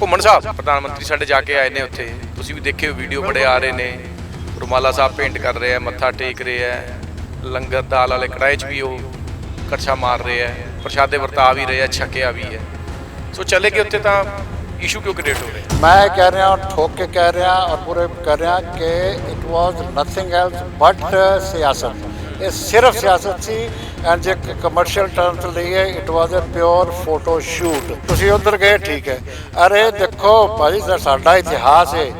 ਘੁੰਮਣ ਸਾਹਿਬ। ਪ੍ਰਧਾਨ ਮੰਤਰੀ ਸਾਡੇ ਜਾ ਕੇ ਆਏ ਨੇ ਉੱਥੇ। ਤੁਸੀਂ ਵੀ ਦੇਖਿਓ, ਵੀਡੀਓ ਬੜੇ ਆ ਰਹੇ ਨੇ। ਰੁਮਾਲਾ ਸਾਹਿਬ ਪੇਂਟ ਕਰ ਰਹੇ ਆ, ਮੱਥਾ ਟੇਕ ਰਹੇ ਆ। ਲੰਗਰ ਦਾਲ ਵਾਲੇ ਕੜਾਏ 'ਚ ਵੀ ਉਹ ਕੜਛਾ ਮਾਰ ਰਹੇ ਆ। ਪ੍ਰਸ਼ਾਦੇ ਵਰਤਾ ਵੀ ਰਹੇ ਆ, ਛਕਿਆ ਵੀ ਹੈ ਸੋ ਚਲੇ ਗਏ ਉੱਥੇ ਤਾਂ ਇਸ਼ੂ ਕਿਉਂ ਕ੍ਰੀਏਟ ਹੋ ਰਿਹਾ? ਮੈਂ ਕਹਿ ਰਿਹਾ ਹਾਂ ਠੋਕ ਕੇ ਕਹਿ ਰਿਹਾ ਔਰ ਪੂਰੇ ਕਹਿ ਰਿਹਾ ਕਿ it was nothing else but ਸਿਆਸਤ। ਇਹ ਸਿਰਫ ਸਿਆਸਤ ਸੀ। ਐਂਡ ਜੇ ਕਮਰਸ਼ੀਅਲ ਟਰਮਸ ਲਈਏ it was a pure photo shoot ਤੁਸੀਂ ਉਧਰ ਗਏ, ਠੀਕ ਹੈ। ਅਰੇ ਦੇਖੋ, ਭਾਜੀ, ਸਾ- ਸਾਡਾ ਇਤਿਹਾਸ ਹੈ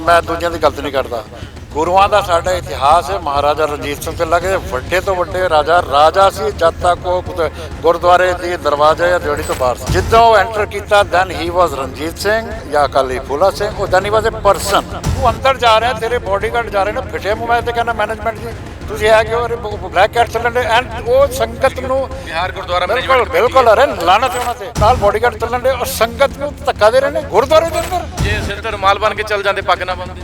ਮੈਂ ਦੂਜਿਆਂ ਦੀ ਗਲਤ ਨਹੀਂ ਕਰਦਾ। ਗੁਰੂਆਂ ਦਾ ਸਾਡਾ ਇਤਿਹਾਸ ਹੈ ਮਹਾਰਾਜਾ ਰਣਜੀਤ ਸਿੰਘ ਤੇ ਲੱਗੇ ਵੱਡੇ ਤੋਂ ਵੱਡੇ ਰਾਜਾ ਰਾਜਾ ਸੀ, ਜਦ ਤੱਕ ਉਹ ਗੁਰਦੁਆਰੇ ਦੀ ਦਰਵਾਜ਼ਾ ਜਾਂ ਦਿਹੜੀ ਤੋਂ ਬਾਹਰ ਸੀ। ਜਿੱਦਾਂ ਉਹ ਐਂਟਰ ਕੀਤਾ then he was Ranjit Singh ਜਾਂ ਅਕਾਲੀ ਫੂਲਾ ਸਿੰਘ। ਉਹ then he was a person ਉਹ ਅੰਦਰ ਜਾ ਰਿਹਾ, ਤੇਰੇ ਬੋਡੀਗਾਰਡ ਜਾ ਰਹੇ ਨੇ, ਫਿਟੇ ਮੂੰਹ ਤੇ ਕਹਿੰਦਾ ਮੈਨੇਜਮੈਂਟ ਜੀ। ਤੁਸੀਂ ਆ ਗਏ ਹੋ ਬਲੈਕ ਕੈਟ ਚੱਲਣ ਦੇ ਐਂਡ ਉਹ ਸੰਗਤ ਨੂੰ ਬਿਹਾਰ ਗੁਰਦੁਆਰਾ ਬਿਲਕੁਲ ਮੈਨੇਜਮੈਂਟ ਬਿਲਕੁਲ ਅਰੇ ਲਾਣਤ ਉਹਨਾਂ ਤੇ। ਨਾਲ ਬਾਡੀਗਾਰਡ ਚੱਲਣ ਦੇ ਔਰ ਸੰਗਤ ਨੂੰ ਧੱਕਾ ਦੇ ਰਹੇ ਨੇ ਗੁਰਦੁਆਰੇ ਦੇ ਅੰਦਰ। ਜੇ ਸਿਰ ਤੇ ਰੁਮਾਲ ਬਣ ਕੇ ਚੱਲ ਜਾਂਦੇ ਪੱਗ ਨਾ ਬੰਨਦੇ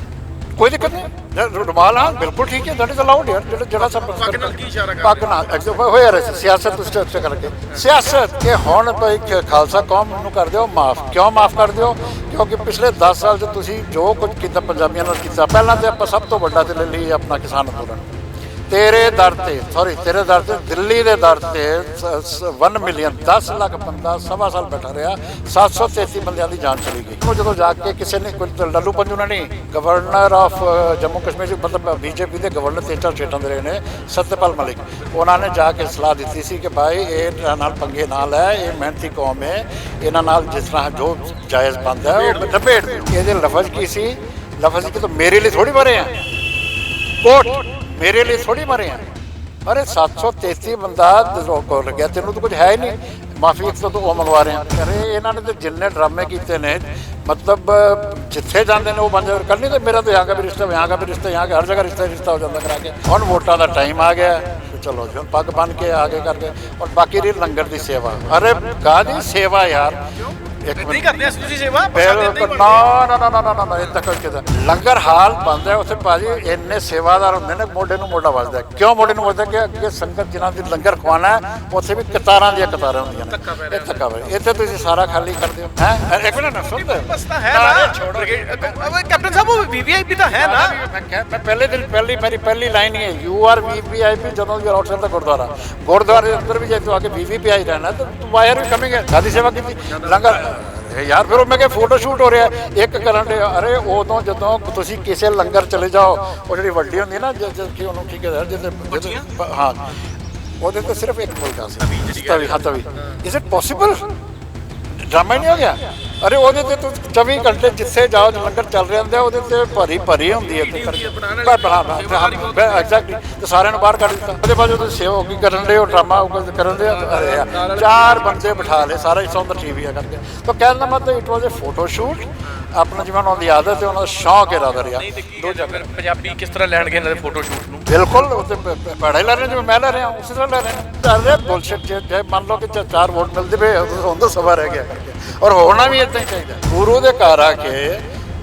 ਕੋਈ ਦਿੱਕਤ ਨਹੀਂ। ਰੁਮਾਲ ਹਾਂ ਬਿਲਕੁਲ ਠੀਕ ਹੈ ਦੈਟ ਇਜ਼ ਅਲਾਉਡ ਯਾਰ ਜਿਹੜਾ ਜਿਹੜਾ ਸਭ ਪੱਗ ਨਾਲ ਕੀ ਇਸ਼ਾਰਾ ਕਰ ਪੱਗ ਨਾਲ ਹੋਇਆ ਰਿਹਾ ਸੀ, ਸਿਆਸਤ ਉਸ ਤੇ ਕਰਕੇ। ਸਿਆਸਤ ਕਿ ਹੁਣ ਖ- ਖਾਲਸਾ ਕੌਮ ਨੂੰ ਕਰ ਦਿਓ ਮਾਫ ਕਿਉਂ ਮਾਫ ਕਰ ਦਿਓ? ਕਿਉਂਕਿ ਪਿਛਲੇ 10 ਸਾਲ 'ਚ ਤੁਸੀਂ ਜੋ ਕੁਝ ਕੀਤਾ ਪੰਜਾਬੀਆਂ ਨਾਲ ਕੀਤਾ ਪਹਿਲਾਂ ਤੇ ਆਪਾਂ ਸਭ ਤੋਂ ਵੱਡਾ ਤੇ ਲਈ ਆਪਣਾ ਕਿਸਾਨ ਅੰਦੋਲਨ। ਤੇਰੇ ਦਰ ਤੇ ਸੌਰੀ ਤੇਰੇ ਦਰ ਤੇ ਦਿੱਲੀ ਦੇ ਦਰ ਤੇ 1 ਮਿਲੀਅਨ 10 ਲੱਖ ਬੰਦਾ ਸਵਾ ਸਾਲ ਬੈਠਾ ਰਿਹਾ 733 ਬੰਦਿਆਂ ਦੀ ਜਾਨ ਚਲੀ ਗਈ। ਉਹ ਜਦੋਂ ਜਾ ਕੇ ਕਿਸੇ ਨੇ ਕੋਈ ਲੱਲੂ ਪੰਜੂ ਨੇ ਨਹੀਂ ਗਵਰਨਰ ਆਫ ਜੰਮੂ ਕਸ਼ਮੀਰ ਚ ਮਤਲਬ ਬੀਜੇਪੀ ਦੇ ਗਵਰਨਰ ਤਿੰਨ ਚਾਰ ਸਟੇਟਾਂ ਦੇ ਰਹੇ ਨੇ ਸਤਪਾਲ ਮਲਿਕ। ਉਹਨਾਂ ਨੇ ਜਾ ਕੇ ਸਲਾਹ ਦਿੱਤੀ ਸੀ ਕਿ ਭਾਈ ਇਹ ਨਾਲ ਪੰਗੇ ਨਾਲ ਹੈ ਇਹ ਮਿਹਨਤੀ ਕੌਮ ਹੈ ਇਹਨਾਂ ਨਾਲ ਜਿਸ ਤਰ੍ਹਾਂ ਜੋ ਜਾਇਜ਼ ਬੰਦਾ ਹੈ ਉਹ ਦਿਓ। ਇਹਦੇ ਲਫ਼ਜ਼ ਕੀ ਸੀ? ਲਫ਼ਜ਼ ਕਿ ਤੂੰ ਮੇਰੇ ਲਈ ਥੋੜੀ ਮਰੇ ਆ? ਕੋਟ ਮੇਰੇ ਲਈ ਥੋੜੀ ਮਰੇ ਆ। ਅਰੇ 733 ਬੰਦਾ ਕੋਲ ਗਿਆ, ਤੈਨੂੰ ਤਾਂ ਕੁਝ ਹੈ ਹੀ ਨਹੀਂ। ਮਾਫੀ ਇੱਕ ਤੋਂ ਉਹ ਮੰਗਵਾ ਰਹੇ। ਆ ਅਰੇ ਇਹਨਾਂ ਨੇ ਤਾਂ ਜਿੰਨੇ ਡਰਾਮੇ ਕੀਤੇ ਨੇ, ਮਤਲਬ, ਜਿੱਥੇ ਜਾਂਦੇ ਨੇ ਉਹ ਬੰਦੇ ਹੋਰ ਕਰਨੀ ਤੇ ਮੇਰਾ ਤਾਂ ਯਹਾਂ ਵੀ ਰਿਸ਼ਤਾ, ਯਹਾਂ ਦਾ ਵੀ ਰਿਸ਼ਤਾ, ਯਹਾਂ ਹਰ ਜਗ੍ਹਾ ਰਿਸ਼ਤਾ ਰਿਸ਼ਤਾ ਹੋ ਜਾਂਦਾ ਕਰਾ ਕੇ। ਹੁਣ ਵੋਟਾਂ ਦਾ ਟਾਈਮ ਆ ਗਿਆ। ਚਲੋ ਜੀ ਪੱਗ ਬਨ ਕੇ ਆਗੇ ਕਰਦੇ। ਔਰ ਬਾਕੀ ਰਹੀ ਲੰਗਰ ਦੀ ਸੇਵਾ। ਅਰੇ ਕਾਦੀ ਸੇਵਾ ਯਾਰ। ਇੱਕ ਨਹੀਂ ਮਿੰਟ। ਕਰਦੇ ਅਸੀਂ ਤੁਸੀਂ ਸੇਵਾ ਬਿਲਕੁਲ ਨਾ ਨਾ ਨਾ ਨਾ ਨਾ ਨਾ ਨਾ ਇਹ ਤੱਕ ਕਿਦਾ ਲੰਗਰ ਹਾਲ ਬੰਦ ਹੈ ਉੱਥੇ ਭਾਜੀ ਇੰਨੇ ਸੇਵਾਦਾਰ ਹੁੰਦੇ ਨੇ ਮੋਢੇ ਨੂੰ ਮੋਢਾ ਵੱਜਦਾ। ਕਿਉਂ ਮੋਢੇ ਨੂੰ ਵੱਜਦਾ ਕਿ ਅੱਗੇ ਸੰਗਤ ਜਿਨ੍ਹਾਂ ਦੀ ਲੰਗਰ ਖਵਾਣਾ ਉੱਥੇ ਵੀ ਕਤਾਰਾਂ ਦੀਆਂ ਕਤਾਰਾਂ ਹੁੰਦੀਆਂ ਨੇ। ਇਹ ਧੱਕਾ ਪੈ। ਇੱਥੇ ਤੁਸੀਂ ਸਾਰਾ ਖਾਲੀ ਕਰ ਦਿਓ ਹੈ? ਇੱਕ ਮਿੰਟ ਨਾ ਸੁਣਦੇ ਬਸ ਤਾਂ ਹੈ ਨਾ ਕੈਪਟਨ ਸਾਹਿਬ ਉਹ ਵੀਵੀਆਈਪੀ ਤਾਂ ਹੈ ਨਾ। ਮੈਂ ਪਹਿਲੇ ਦਿਨ ਪਹਿਲੀ ਮੇਰੀ ਪਹਿਲੀ ਲਾਈਨ ਹੀ ਹੈ। ਯੂ ਆਰ ਵੀਪੀਆਈਪੀ ਜਦੋਂ ਵੀ ਆਊਟਸਾਈਡ ਦਾ ਗੁਰਦੁਆਰਾ। ਗੁਰਦੁਆਰੇ ਦੇ ਅੰਦਰ ਵੀ ਜੇ ਤੂੰ ਆ ਕੇ ਵੀਵੀਪੀਆਈ ਰਹਿਣਾ ਤਾਂ ਤੂੰ ਵਾਇਰ ਵੀ ਕਮਿੰਗ ਹੈ। ਸਾਡੀ ਸੇਵਾ ਕੀਤੀ। ਲੰਗਰ ਇਹ ਯਾਰ ਫਿਰ ਉਹ ਮੈਂ ਕਿਹਾ ਫੋਟੋ ਸ਼ੂਟ ਹੋ ਰਿਹਾ ਇੱਕ ਕਰਨ ਦੇ ਅਰੇ ਉਦੋਂ ਜਦੋਂ ਤੁਸੀਂ ਕਿਸੇ ਲੰਗਰ ਚਲੇ ਜਾਓ ਉਹ ਜਿਹੜੀ ਵੱਡੀ ਹੁੰਦੀ ਨਾ ਜਦ ਕਿ ਉਹਨੂੰ ਠੀਕ ਹੈ ਜਿਹਦੇ ਹਾਂ। ਉਹਦੇ ਤੇ ਸਿਰਫ ਇੱਕ ਫੁਲਕਾ ਸੀ। ਤਵੀ ਹਾਂ ਤਵੀ। ਇਜ਼ ਇਟ ਪੋਸੀਬਲ ਡਰਾਮਾ ਨਹੀਂ ਹੋ ਗਿਆ? ਅਰੇ ਉਹਦੇ ਤੇ ਤੂੰ 24 ਘੰਟੇ ਜਿੱਥੇ ਜਾਓ ਲੰਗਰ ਚੱਲ ਰਿਹਾ ਹੁੰਦਾ, ਉਹਦੇ ਤੇ ਭਰੀ ਭਰੀ ਹੁੰਦੀ ਹੈ ਪਰ ਬਣਾ ਐਗਜ਼ੈਕਟਲੀ ਤੇ ਸਾਰਿਆਂ ਨੂੰ ਬਾਹਰ ਕੱਢ ਦਿੱਤਾ। ਉਹਦੇ ਬਾਅਦ ਜਦੋਂ ਸੇਵਾ ਕੀ ਕਰਨ ਦੇ ਉਹ ਡਰਾਮਾ ਉਹ ਕਰਨ ਦੇ ਚਾਰ ਬੰਦੇ ਬਿਠਾ ਲਏ, ਸਾਰਾ ਹੀ ਸੌਂਦਰ ਟੀਵੀ ਆ ਕਰਕੇ। ਤਾਂ ਕਹਿਣ ਦਾ ਮਤਲਬ it was a photo shoot ਆਪਣਾ ਜਿਵੇਂ ਉਹਨਾਂ ਦੀ ਆਦਤ ਹੈ ਉਹਨਾਂ ਦਾ ਸ਼ੌਕ ਹੈ ਰਾਦਰ ਯਾਰ ਦੋ ਜਗ੍ਹਾ ਪੰਜਾਬੀ ਕਿਸ ਤਰ੍ਹਾਂ ਲੈਣਗੇ ਇਹਨਾਂ ਦੇ ਫੋਟੋ ਸ਼ੂਟ ਨੂੰ? ਬਿਲਕੁਲ ਉਹ ਤੇ ਪੜਾ ਹੀ ਲੈ ਰਹੇ ਜਿਵੇਂ ਮੈਂ ਲੈ ਰਿਹਾ ਉਸੇ ਤਰ੍ਹਾਂ ਲੈ ਰਹੇ ਅਰੇ ਬੁਲਸ਼ਿਟ ਜੇ ਮੰਨ ਲਓ ਕਿ ਚਾਰ ਵੋਟ ਮਿਲਦੇ ਪਏ ਹੁੰਦਾ ਸਵਾ ਰਹਿ ਗਿਆ। ਔਰ ਹੋਣਾ ਵੀ ਇਦਾਂ ਹੀ ਚਾਹੀਦਾ। ਗੁਰੂ ਦੇ ਘਰ ਆ ਕੇ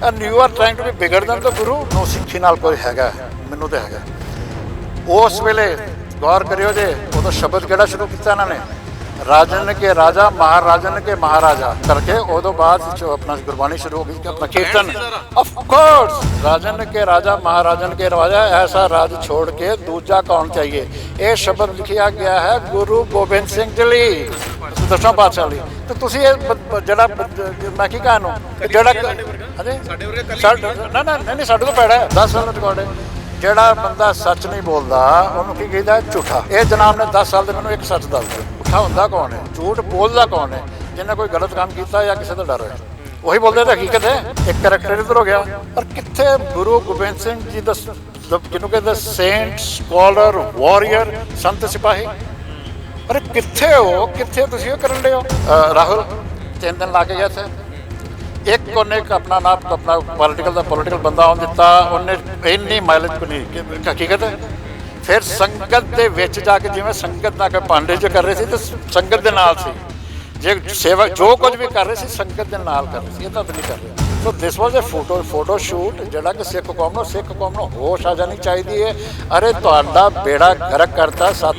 and you are trying to be bigger than the Guru ਨੂੰ ਸਿੱਖੀ ਨਾਲ ਕੋਈ ਹੈਗਾ ਮੈਨੂੰ ਤੇ ਹੈਗਾ। ਉਸ ਵੇਲੇ ਗੌਰ ਕਰਿਓ ਜੇ ਉਦੋਂ ਸ਼ਬਦ ਕਿਹੜਾ ਸ਼ੁਰੂ ਕੀਤਾ ਇਹਨਾਂ ਨੇ? ਰਾਜਨ ਕੇ ਰਾਜਾ ਮਹਾਰਾਜਨ ਕੇ ਮਹਾਰਾਜਾ ਕਰਕੇ ਉਦੋਂ ਬਾਅਦ ਜੋ ਆਪਣਾ ਗੁਰਬਾਣੀ ਸ਼ੁਰੂ ਹੋ ਗਈ ਕਿ ਆਪਣਾ ਕੀਰਤਨ। ਆਫ ਕੋਰਸ ਰਾਜਨ ਕੇ ਰਾਜਾ ਮਹਾਰਾਜਨ ਕੇ ਰਾਜਾ ਐਸਾ ਰਾਜ ਛੋੜ ਕੇ ਦੂਜਾ ਕੌਣ ਚਾਹੀਏ? ਇਹ ਸ਼ਬਦ ਲਿਖਿਆ ਗਿਆ ਹੈ ਗੁਰੂ ਗੋਬਿੰਦ ਸਿੰਘ ਜੀ ਲਈ। ਦਸਵਾਂ ਪਾਤਸ਼ਾਹ ਲਈ। ਤੇ ਤੁਸੀਂ ਇਹ ਜਿਹੜਾ ਮੈਂ ਕੀ ਕਹਾਂ ਨੂੰ? ਜਿਹੜਾ ਸਾਡੇ ਵਰਗੇ? ਨਾ ਨਾ ਨਹੀਂ ਨਹੀਂ, ਸਾਡੇ ਤੋਂ ਪੈੜਾ 10 ਸਾਲ ਦਾ ਰਿਕਾਰਡ ਹੈ। ਜਿਹੜਾ ਬੰਦਾ ਸੱਚ ਨਹੀਂ ਬੋਲਦਾ ਉਹਨੂੰ ਕੀ ਕਹਿੰਦਾ? ਝੂਠਾ। ਇਹ ਜਨਾਬ ਨੇ 10 ਸਾਲ ਦੇ ਮੈਨੂੰ ਇੱਕ ਸੱਚ ਦੱਸ ਦਿਓ ਝੂਠਾ ਹੁੰਦਾ ਕੌਣ ਹੈ? ਝੂਠ ਬੋਲਦਾ ਕੌਣ ਹੈ? ਜਿਹਨੇ ਕੋਈ ਗਲਤ ਕੰਮ ਕੀਤਾ ਜਾਂ ਕਿਸੇ ਦਾ ਡਰ ਹੈ ਉਹੀ ਬੋਲਦੇ ਤਾਂ ਹਕੀਕਤ ਹੈ। ਇੱਕ ਕਰੈਕਟਰ ਇਧਰ ਹੋ ਗਿਆ। ਪਰ ਕਿੱਥੇ ਗੁਰੂ ਗੋਬਿੰਦ ਸਿੰਘ ਜੀ ਦਾ ਜਿਹਨੂੰ ਕਹਿੰਦੇ ਸੇਂਟ ਸਕਾਲਰ ਵਾਰੀਅਰ ਸੰਤ ਸਿਪਾਹੀ? ਅਰੇ ਕਿੱਥੇ ਹੋ? ਕਿੱਥੇ ਤੁਸੀਂ ਇਹ ਕਰਨ ਲਿਓ ਰਾਹੁਲ, ਤਿੰਨ ਦਿਨ ਲਾ ਕੇ ਗਿਆ ਇੱਥੇ। ਇੱਕ ਉਹਨੇ ਆਪਣਾ ਨਾਮ ਆਪਣਾ ਪੋਲੀਟੀਕਲ ਦਾ ਪੋਲੀਟੀਕਲ ਬੰਦਾ ਆਉਣ ਦਿੱਤਾ। ਉਹਨੇ ਇੰਨੀ ਮਾਈਲੇਜ ਕੋ ਹਕੀਕਤ ਹੈ। ਫਿਰ ਸੰਗਤ ਦੇ ਵਿੱਚ ਜਾ ਕੇ ਜਿਵੇਂ ਸੰਗਤ ਨਾਲ ਕੇ ਪਾਂਡੇ ਚ ਕਰ ਰਹੇ ਸੀ ਤੇ ਸੰਗਤ ਦੇ ਨਾਲ ਸੀ। ਜੇ ਸੇਵਾ ਜੋ ਕੁਝ ਵੀ ਕਰ ਰਹੇ ਸੀ ਸੰਗਤ ਦੇ ਨਾਲ ਕਰ ਰਹੇ ਸੀ। ਇਹ ਤਾਂ ਨਹੀਂ ਕਰ ਰਿਹਾ so this was a photo photo shoot ਜਿਹੜਾ ਕਿ ਸਿੱਖ ਕੌਮ ਨੂੰ ਸਿੱਖ ਕੌਮ ਨੂੰ ਹੋਸ਼ ਆ ਜਾਣੀ ਚਾਹੀਦੀ ਹੈ। ਅਰੇ ਤੁਹਾਡਾ ਬੇੜਾ ਗਰਕ ਕਰਤਾ ਸਾਥ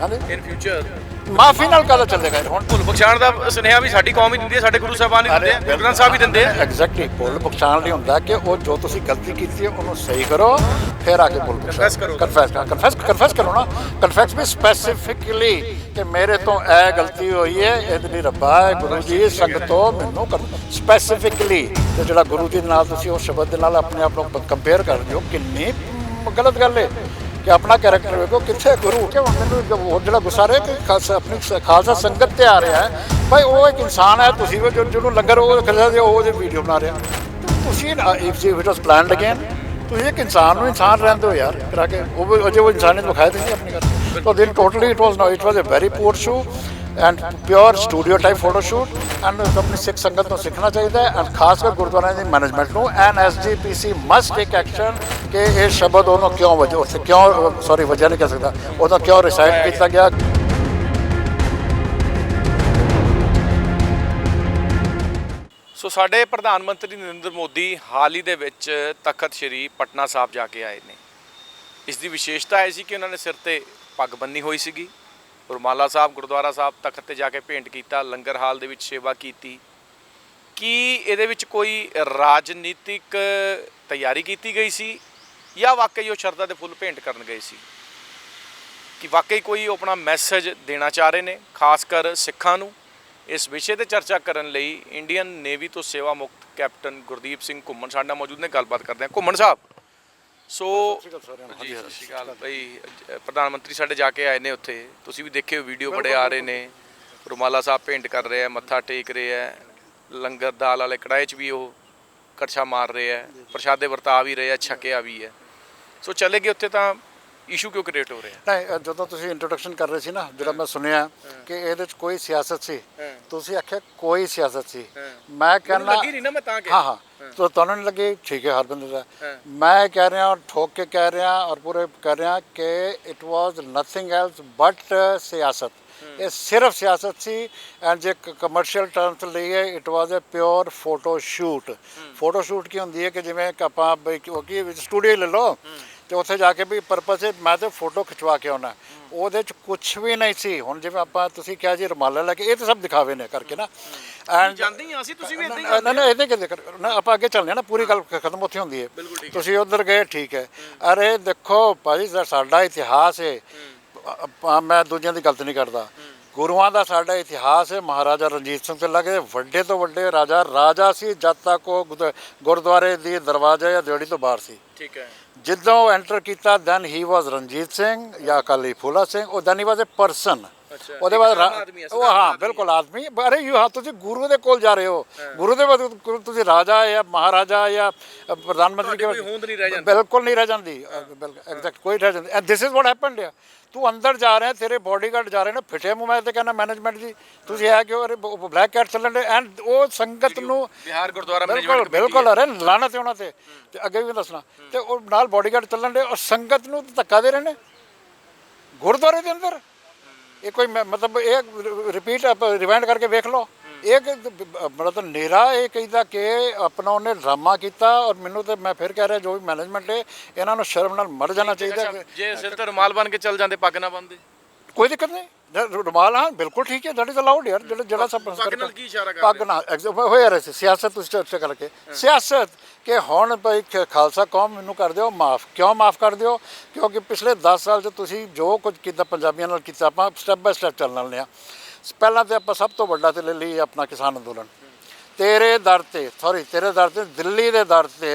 ਹਾਂਜੀ। ਇਨ ਫਿਊਚਰ ਮਾਫੀ ਨਾਲ ਕਦਾ ਚੱਲੇਗਾ ਇਹ? ਹੁਣ ਭੁੱਲ ਬਖਸ਼ਾਣ ਦਾ ਸੁਨੇਹਾ ਵੀ ਸਾਡੀ ਕੌਮ ਹੀ ਦਿੰਦੀ ਹੈ ਸਾਡੇ ਗੁਰੂ ਸਾਹਿਬਾਨ ਹੀ ਦਿੰਦੇ ਆ ਗੁਰੂ ਗ੍ਰੰਥ ਸਾਹਿਬ ਹੀ ਦਿੰਦੇ ਆ ਐਗਜ਼ੈਕਟਲੀ ਭੁੱਲ ਬਖਸ਼ਾਣ ਲਈ ਹੁੰਦਾ ਕਿ ਉਹ ਜੋ ਤੁਸੀਂ ਗਲਤੀ ਕੀਤੀ ਹੈ ਉਹਨੂੰ ਸਹੀ ਕਰੋ ਫਿਰ ਆ ਕੇ ਭੁੱਲ Confess ਕਰੋ। ਕਨਫੈਸ ਕਨਫੈਸ ਕਨਫੈਸ ਕਰੋ ਨਾ ਕਨਫੈਸ ਵੀ ਸਪੈਸੀਫਿਕਲੀ ਕਿ ਮੇਰੇ ਤੋਂ ਇਹ ਗਲਤੀ ਹੋਈ ਹੈ ਇਹਦੇ ਲਈ ਰੱਬਾ ਹੈ ਗੁਰੂ ਜੀ ਸੰਗਤੋ ਮੈਨੂੰ ਸਪੈਸੀਫਿਕਲੀ ਤੇ ਜਿਹੜਾ ਗੁਰੂ ਜੀ ਦੇ ਨਾਲ ਤੁਸੀਂ ਉਸ ਸ਼ਬਦ ਦੇ ਨਾਲ ਆਪਣੇ ਆਪ ਨੂੰ ਕੰਪੇਅਰ ਕਰਦੇ ਹੋ ਕਿੰਨੀ ਗਲਤ ਗੱਲ ਹੈ ਕਿ ਆਪਣਾ ਕੈਰੈਕਟਰ ਵੇਖੋ ਕਿੱਥੇ ਗੁਰੂ ਕਿ ਮੈਨੂੰ ਹੋਰ ਜਿਹੜਾ ਗੁੱਸਾ ਰਿਹਾ ਕਿ ਖਾਲਸਾ ਆਪਣੀ ਖਾਲਸਾ ਸੰਗਤ ਤੇ ਆ ਰਿਹਾ ਹੈ। ਭਾਈ ਉਹ ਇੱਕ ਇਨਸਾਨ ਹੈ, ਤੁਸੀਂ ਜਿਹਨੂੰ ਲੰਗਰ ਉਹ ਖਿਲਾ ਦੇ ਉਹ ਉਹਦੀ ਵੀਡੀਓ ਬਣਾ ਰਿਹਾ। ਤੁਸੀਂ if it was planned again ਤੁਸੀਂ ਇੱਕ ਇਨਸਾਨ ਨੂੰ ਇਨਸਾਨ ਰਹਿੰਦੇ ਹੋ ਯਾਰ, ਕਰਾ ਕੇ, ਉਹ ਵੀ- ਅਜੇ ਉਹ ਇਨਸਾਨੀਅਤ ਵਿਖਾਈ ਦਿੰਦੀ ਆਪਣੀ ਗੱਲ। ਤਾਂ ਦਿਨ totally it was no it was a very poor show and pure studio type photo shoot and ਆਪਣੀ ਸਿੱਖ ਸੰਗਤ ਨੂੰ ਸਿੱਖਣਾ ਚਾਹੀਦਾ ਹੈ ਐਂਡ ਖਾਸ ਕਰ ਗੁਰਦੁਆਰਿਆਂ ਦੀ ਮੈਨੇਜਮੈਂਟ ਨੂੰ। And SGPC must take action ਕਿ ਇਹ ਸ਼ਬਦ ਉਹਨੂੰ ਕਿਉਂ ਵਜ੍ਹਾ ਉੱਥੇ ਕਿਉਂ ਸੌਰੀ ਵਜ੍ਹਾ ਨਹੀਂ ਕਹਿ ਸਕਦਾ। ਉਹਦਾ ਕਿਉਂ ਰਿਸਾਈਟ ਕੀਤਾ ਗਿਆ? ਸੋ ਸਾਡੇ ਪ੍ਰਧਾਨ ਮੰਤਰੀ ਨਰਿੰਦਰ ਮੋਦੀ ਹਾਲ ਹੀ ਦੇ ਵਿੱਚ ਤਖਤ ਸ੍ਰੀ ਪਟਨਾ ਸਾਹਿਬ ਜਾ ਕੇ ਆਏ ਨੇ। ਇਸ ਦੀ ਵਿਸ਼ੇਸ਼ਤਾ ਇਹ ਸੀ ਕਿ ਉਹਨਾਂ ਨੇ ਸਿਰ ਤੇ ਪੱਗ ਬੰਨੀ ਹੋਈ ਸੀਗੀ। ਰੁਮਾਲਾ ਸਾਹਿਬ, ਗੁਰਦੁਆਰਾ ਸਾਹਿਬ ਤਖਤ ਤੇ ਜਾ ਕੇ ਭੇਂਟ ਕੀਤਾ, ਲੰਗਰ ਹਾਲ ਦੇ ਵਿੱਚ ਸੇਵਾ ਕੀਤੀ। ਕੀ ਇਹਦੇ ਵਿੱਚ ਕੋਈ ਰਾਜਨੀਤਿਕ ਤਿਆਰੀ ਕੀਤੀ ਗਈ ਸੀ? ਜਾਂ ਵਾਕਈ ਉਹ ਸ਼ਰਧਾ ਦੇ ਫੁੱਲ ਭੇਂਟ ਕਰਨ ਗਏ ਸੀ? ਕਿ ਵਾਕਈ ਕੋਈ ਆਪਣਾ ਮੈਸੇਜ ਦੇਣਾ ਚਾਹ ਰਹੇ ਨੇ, ਖਾਸ ਕਰ ਸਿੱਖਾਂ ਨੂੰ? ਇਸ ਵਿਸ਼ੇ ਤੇ ਚਰਚਾ ਕਰਨ ਲਈ ਇੰਡੀਅਨ ਨੇਵੀ ਤੋਂ ਸੇਵਾ ਮੁਕਤ ਕੈਪਟਨ ਗੁਰਦੀਪ ਸਿੰਘ ਘੁੰਮਣ ਸਾਡੇ ਨਾਲ ਮੌਜੂਦ ਨੇ। ਗੱਲਬਾਤ ਕਰਦੇ ਹਾਂ। ਘੁੰਮਣ ਸਾਹਿਬ। ਸੋ ਜੀ ਸਤਿ ਸ਼੍ਰੀ ਅਕਾਲ ਭਾਈ ਅ, ਪ੍ਰਧਾਨ ਮੰਤਰੀ ਸਾਡੇ ਜਾ ਕੇ ਆਏ ਨੇ ਉੱਥੇ। ਤੁਸੀਂ ਵੀ ਦੇਖਿਓ ਵੀਡੀਓ ਬੜੇ ਆ ਰਹੇ ਨੇ। ਰੁਮਾਲਾ ਸਾਹਿਬ ਭੇਂਟ ਕਰ ਰਹੇ ਆ ਮੱਥਾ ਟੇਕ ਰਹੇ ਆ। ਲੰਗਰ ਦਾਲ ਵਾਲੇ ਕੜਾਏ 'ਚ ਵੀ ਉਹ ਕੜਛਾ ਮਾਰ ਰਹੇ ਆ। ਪ੍ਰਸ਼ਾਦੇ ਵਰਤਾ ਵੀ ਰਹੇ ਆ ਛਕਿਆ ਵੀ ਹੈ ਸੋ ਚਲੇ ਗਏ ਉੱਥੇ ਤਾਂ ਇਸ਼ੂ ਕਿਉਂ ਕ੍ਰੀਏਟ ਹੋ ਰਿਹਾ? ਨਹੀਂ ਜਦੋਂ ਤੁਸੀਂ ਇੰਟਰੋਡਕਸ਼ਨ ਕਰ ਰਹੇ ਸੀ ਨਾ ਜਿਹੜਾ ਮੈਂ ਸੁਣਿਆ ਕਿ ਇਹਦੇ 'ਚ ਕੋਈ ਸਿਆਸਤ ਸੀ। ਤੁਸੀਂ ਆਖਿਆ ਕੋਈ ਸਿਆਸਤ ਸੀ। ਮੈਂ ਕਹਿੰਦਾ ਲੱਗੀ ਨਹੀਂ ਨਾ ਮੈਂ ਤਾਂ ਹਾਂ ਹਾਂ। ਤਾਂ ਤੁਹਾਨੂੰ ਨਹੀਂ ਲੱਗੀ? ਠੀਕ ਹੈ ਹਰ ਬੰਦੇ ਦਾ। ਮੈਂ ਕਹਿ ਰਿਹਾ ਠੋਕ ਕੇ ਕਹਿ ਰਿਹਾ ਔਰ ਪੂਰੇ ਕਹਿ ਰਿਹਾ ਕਿ it was nothing else but ਸਿਆਸਤ। ਇਹ ਸਿਰਫ ਸਿਆਸਤ ਸੀ ਐਂਡ ਜੇ ਕਮਰਸ਼ੀਅਲ ਟਰਮਸ ਲਈਏ it was a pure photo shoot photo shoot ਕੀ ਹੁੰਦੀ ਹੈ ਕਿ ਜਿਵੇਂ ਆਪਾਂ ਬਈ ਕੀ ਸਟੂਡੀਓ ਲੈ ਲਓ। ਤੇ ਉੱਥੇ ਜਾ ਕੇ ਵੀ ਪਰਪਸ ਮੈਂ ਤੇ ਫੋਟੋ ਖਿਚਵਾ ਕੇ ਆਉਣਾ। ਉਹਦੇ ਚ ਕੁਝ ਵੀ ਨਹੀਂ ਸੀ। ਹੁਣ ਜਿਵੇਂ ਆਪਾਂ ਤੁਸੀਂ ਕਿਹਾ ਜੀ ਰੁਮਾਲਾ ਲੈ ਕੇ ਇਹ ਤਾਂ ਸਭ ਦਿਖਾਵੇ ਨੇ ਕਰਕੇ ਨਾ। ਐਂਡ ਜਾਂਦੇ ਹੀ ਅਸੀਂ ਤੁਸੀਂ ਵੀ ਇਦਾਂ ਹੀ ਨਾ ਨਾ ਇਹਦੇ ਕਿ ਜ਼ਿਕਰ ਨਾ ਆਪਾਂ ਅੱਗੇ ਚੱਲਦੇ ਹਾਂ ਨਾ ਪੂਰੀ ਗੱਲ ਖਤਮ ਉੱਥੇ ਹੁੰਦੀ ਹੈ। ਤੁਸੀਂ ਉਧਰ ਗਏ ਠੀਕ ਹੈ। ਅਰੇ ਦੇਖੋ ਭਾਈ ਸਾ- ਸਾਡਾ ਇਤਿਹਾਸ ਹੈ ਮੈਂ ਦੂਜਿਆਂ ਦੀ ਗਲਤ ਨਹੀਂ ਕਰਦਾ। ਗੁਰੂਆਂ ਦਾ ਸਾਡਾ ਇਤਿਹਾਸ ਹੈ ਮਹਾਰਾਜਾ ਰਣਜੀਤ ਸਿੰਘ ਤੋਂ ਲੱਗੇ ਵੱਡੇ ਤੋਂ ਵੱਡੇ ਰਾਜਾ ਰਾਜਾ ਸੀ ਜਦ ਤੱਕ ਉਹ ਗੁਰਦੁਆਰੇ ਦੀ ਦਰਵਾਜ਼ਾ ਜਾਂ ਦਿਹਾੜੀ ਤੋਂ ਬਾਹਰ ਸੀ। ਠੀਕ ਹੈ। ਜਦੋਂ ਐਂਟਰ ਕੀਤਾ then he was Ranjit Singh ਜਾਂ ਅਕਾਲੀ ਫੂਲਾ ਸਿੰਘ ਉਹ then he was a person ਉਹਦੇ ਬਾਅਦ ਰਾ- ਉਹ ਹਾਂ ਬਿਲਕੁਲ ਆਦਮੀ। ਅਰੇ ਯੂ ਹਾਂ ਤੁਸੀਂ ਗੁਰੂ ਦੇ ਕੋਲ ਜਾ ਰਹੇ ਹੋ। ਗੁਰੂ ਦੇ ਬਾਅਦ ਤੁਸੀਂ ਰਾਜਾ ਜਾਂ ਮਹਾਰਾਜਾ ਜਾਂ ਅ, ਪ੍ਰਧਾਨ ਮੰਤਰੀ ਤੁਹਾਡੀ ਕੋਈ ਹੋਂਦ ਨਹੀਂ ਰਹਿ ਜਾਂਦੀ। ਬਿਲਕੁਲ ਨਹੀਂ ਰਹਿ ਜਾਂਦੀ। ਬਿਲਕੁਲ ਐਗਜ਼ੈਕਟ ਕੋਈ ਰਹਿ ਜਾਂਦੀ। And this is what happened ਤੂੰ ਅੰਦਰ ਜਾ ਰਿਹਾ ਤੇਰੇ ਬਾਡੀਗਾਰਡ ਜਾ ਰਹੇ ਨੇ ਫਿੱਟੇ ਮੂੰਹ ਮੈਂ ਤੇ ਕਹਿੰਦਾ ਮੈਨੇਜਮੈਂਟ ਜੀ ਤੁਸੀਂ ਹੈ ਕਿ ਅਰੇ ਬਲੈਕ ਕੈਟ ਚੱਲਣ ਦੇ ਐਂਡ ਉਹ ਸੰਗਤ ਨੂੰ ਬਿਹਾਰ ਗੁਰਦੁਆਰਾ ਮੈਨੇਜਮੈਂਟ ਬਿਲਕੁਲ ਅਰੇ ਲਾਣਤ ਹੈ ਉਹਨਾਂ ਤੇ। ਤੇ ਅੱਗੇ ਵੀ ਦੱਸਣਾ ਤੇ ਉਹ ਨਾਲ ਬਾਡੀਗਾਰਡ ਚੱਲਣ ਦੇ ਔਰ ਸੰਗਤ ਨੂੰ ਧੱਕਾ ਦੇ ਰਹੇ ਨੇ ਗੁਰਦੁਆਰੇ ਦੇ ਅੰਦਰ। ਇਹ ਕੋਈ ਮਤਲਬ ਇਹ ਰਿਪੀਟ ਰਿਵਾਈਂਡ ਕਰਕੇ ਵੇਖ ਲਓ। ਇਹ ਮਤਲਬ ਨੇਰਾ ਇਹ ਕਹਿੰਦਾ ਕਿ ਆਪਣਾ ਉਹਨੇ ਡਰਾਮਾ ਕੀਤਾ ਔਰ ਮੈਨੂੰ ਤੇ ਮੈਂ ਫਿਰ ਕਹਿ ਰਿਹਾ ਜੋ ਵੀ ਮੈਨੇਜਮੈਂਟ ਹੈ ਇਹਨਾਂ ਨੂੰ ਸ਼ਰਮ ਨਾਲ ਮਰ ਜਾਣਾ ਚਾਹੀਦਾ ਜੇ ਸਿਰ ਤੇ ਰੁਮਾਲ ਬਨ ਕੇ ਚੱਲ ਜਾਂਦੇ ਪੱਗ ਨਾ ਬੰਨਦੇ ਕੋਈ ਦਿੱਕਤ ਨਹੀਂ। ਰੁਮਾਲ ਹਾਂ ਬਿਲਕੁਲ ਠੀਕ ਹੈ ਦੈਟ ਇਜ਼ ਅਲਾਉਡ ਯਾਰ ਜਿਹੜਾ ਜਿਹੜਾ ਸਭ ਪੱਗ ਨਾਲ ਕੀ ਇਸ਼ਾਰਾ ਕਰ ਪੱਗ ਨਾਲ ਹੋਇਆ ਰਿਹਾ ਸੀ ਸਿਆਸਤ ਤੁਸੀਂ ਚਰਚਾ ਕਰਕੇ। ਸਿਆਸਤ ਕਿ ਹੁਣ ਭਾਈ ਖਾਲਸਾ ਕੌਮ ਮੈਨੂੰ ਕਰ ਦਿਓ ਮਾਫ ਕਿਉਂ ਮਾਫ ਕਰ ਦਿਓ? ਕਿਉਂਕਿ ਪਿਛਲੇ 10 ਸਾਲ 'ਚ ਤੁਸੀਂ ਜੋ ਕੁਝ ਕੀਤਾ ਪੰਜਾਬੀਆਂ ਨਾਲ ਕੀਤਾ ਆਪਾਂ ਸਟੈਪ ਬਾਈ ਸਟੈਪ ਚੱਲਣ ਵਾਲੇ ਆ ਪਹਿਲਾਂ ਤੇ ਆਪਾਂ ਸਭ ਤੋਂ ਵੱਡਾ ਤੇ ਲੈ ਲਈ ਆਪਣਾ ਕਿਸਾਨ ਅੰਦੋਲਨ। ਤੇਰੇ ਦਰ ਤੇ ਸੌਰੀ ਤੇਰੇ ਦਰ ਤੇ ਦਿੱਲੀ ਦੇ ਦਰ ਤੇ